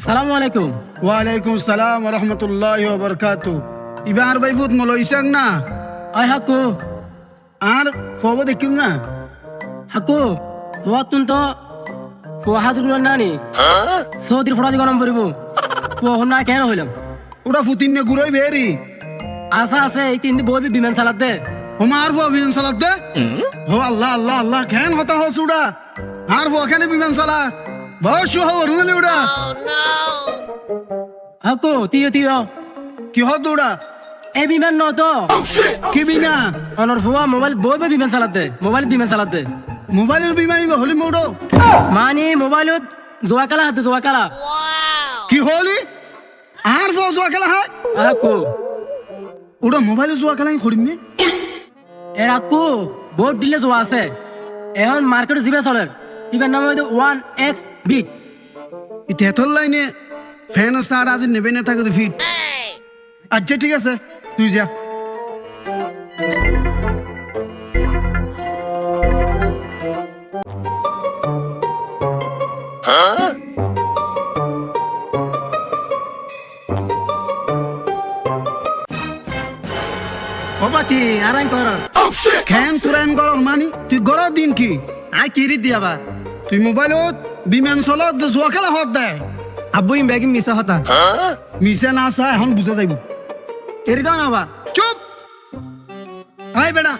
আসসালামু আলাইকুম। ওয়ালাইকুম সালাম রহমতুল্লাহ বরকাত ইবার ভাই ফুট মলো ইসাং না? আই হাকু। আর ফব দেখিল না? হাকু তোমার তুন তো ফুয়া হাজুর নানি সৌদির ফোড়া নম্বর ফুয়া হন না কেন হইলাম ওটা ফুতিন নে গুরই বেরি। আশা আছে এই তিন বই বিমান চালাত দে। হমার ফো বিমান সালাত দে? হো আল্লাহ আল্লাহ আল্লাহ খেন হতা হো সুডা আর ফো খেনে বিমান সালা হো রুলে উড়া হাকু তিয় তিয় কি হো দুড়া এই বিমান ন তো কি বিমা অনর ফুয়া মোবাইল বই বই বিমান চালাত মোবাইল বিমান চালাত দে মোবাইলের বিমানি হলি মোড়ো মানে মোবাইলত জোয়া কালা হাতে জোয়া কালা কি হলি আর ফো জোয়া খেলা হয় হাকু ওটা মোবাইলে জোয়া খেলা খড়িম নে এর হাকু বহুত দিলে জোয়া আছে এখন মার্কেট জিবে চলে ইবার নাম হইতো ওয়ান এক্স বিট। ইতেতর লাইনে ফ্যান সার আজ নেবে না থাকে ফিট। আচ্ছা ঠিক আছে তুই যা। বাবা কি আর কর। খেন তুরান কর মানি তুই কি আই কিরি দিয়াবা তুই মোবাইলত বিমান চলত যোৱা খেলা হত দে। আব্বু ইম ব্যাগি মিশা হতা। মিছে না চা এখন বুজা যাইব। এরি দাও না বা। চুপ! হাই বেটা।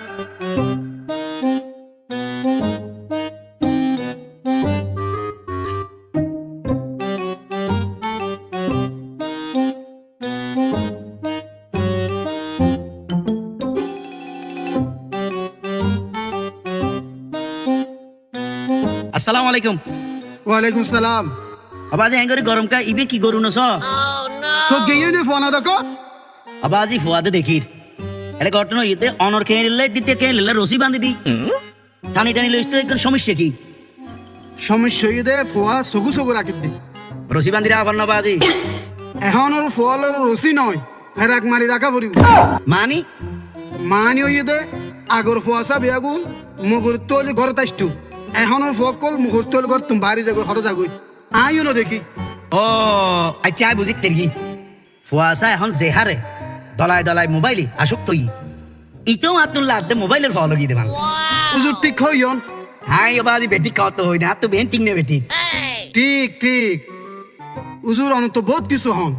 আসসালামু আলাইকুম। ওয়ালাইকুম সালাম। আবাজি হ্যাঁ করে গরম কা ইবে কি গরু নস? সব গিয়ে নে ফোন দেখো। আবাজি ফুয়াতে দেখির। এটা ঘটনা ইতে অনর খেয়ে নিলে দিতে খেয়ে নিলে রসি বান্ধি দি। টানি টানি লইতে একদম সমস্যা কি? সমস্যা হয়ে দে ফোয়া চকু চকু রাখি দি। রসি বান্ধি রাখা না বাজি? এখন আর ফোয়ালের রসি নয় ফেরাক মারি রাখা পড়িব। মানি? মানি হয়ে দে আগর ফোয়া চা বেয়াগুন মুগুর তোলি ঘর তাইছটু এখন আর ফোয়া কল মুগুর তোল ঘর তুমি বাড়ি যাগো হর যাগই আইও না দেখি। ও আচ্ছা আই বুঝি তেরগি ফুয়াশা এখন জেহারে। দলায় দলায় মোবাইলে আসুক তুই। ইতেও আতুল্লাহ আদে মোবাইলের ফল গিয়ে দেবান উজুর ঠিক হইয়ন হাই বাজি বেটি কত হই না তো বেন্টিং নে বেটি ঠিক ঠিক। উজুর অনত বহুত কিছু হন।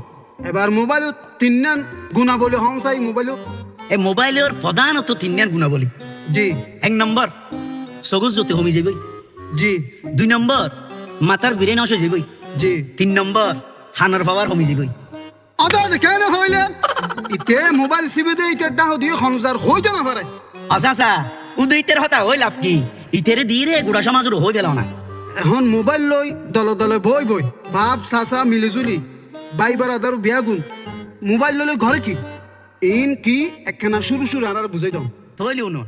এবার মোবাইলত তিননান গুণা বলে হন চাই মোবাইলত এই মোবাইলের প্রধানত তিনজন গুণা বলি। জি। এক নম্বর সগুজ জ্যোতি কমি যাবই জি। দুই নম্বর মাথার বিরে নষ্ট যাবই জি। তিন নম্বর হানার পাওয়ার কমি যাবই আদার কেন হইলেন? ইতে মোবাইল সিবি দে ইতে ডাহ দিয়ে খনজার হইতে না পারে আচ্ছা আচ্ছা উদয়তের হতা হই লাভ কি? ইতেরে দিয়ে রে গুড়া সমাজের হয়ে গেল না। এখন মোবাইল লই দলে দলে বই বই বাপ চাচা মিলিজুলি বাই বারাদার বিয়া গুণ। মোবাইল ললে ঘরে কি? ইন কি একখানা শুরু শুরু আর আর বুঝাই দাও থইলি উনো